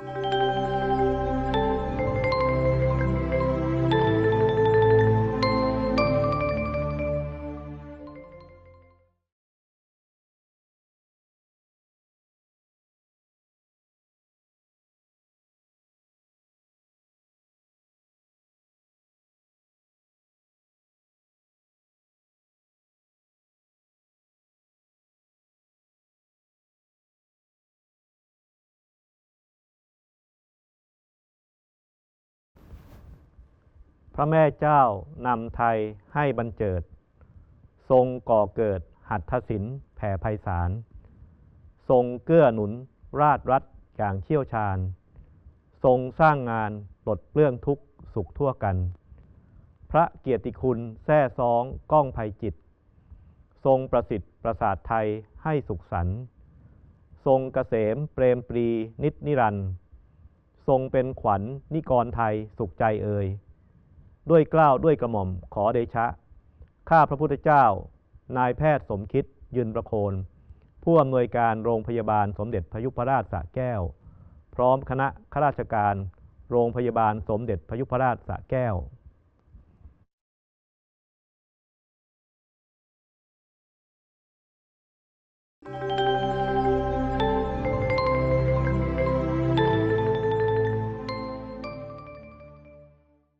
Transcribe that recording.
you พระแม่เจ้านำไทยให้บรรเจิด ทรงก่อเกิดหัตถศิลป์แผ่ไพศาล ทรงเกื้อหนุนราชรัฐอย่างเชี่ยวชาญ ทรงสร้างงานปลดเปลื้องทุกสุขทั่วกัน พระเกียรติคุณแท้ซ้องก้องภัยจิต ทรงประสิทธิ์ประสาทไทยให้สุขสันต์ทรงเกษมเปรมปรีนิจนิรันดร์ทรงเป็นขวัญนิกรไทยสุขใจเอ่ย ด้วยเกล้าวด้วยกระหม่อมขอเดชะ ข้าพระพุทธเจ้า นายแพทย์สมคิดยืนประโคน ผู้อำนวยการโรงพยาบาลสมเด็จพยุพราชสระแก้ว พร้อมคณะข้าราชการ โรงพยาบาลสมเด็จพยุพราชสระแก้ว Thank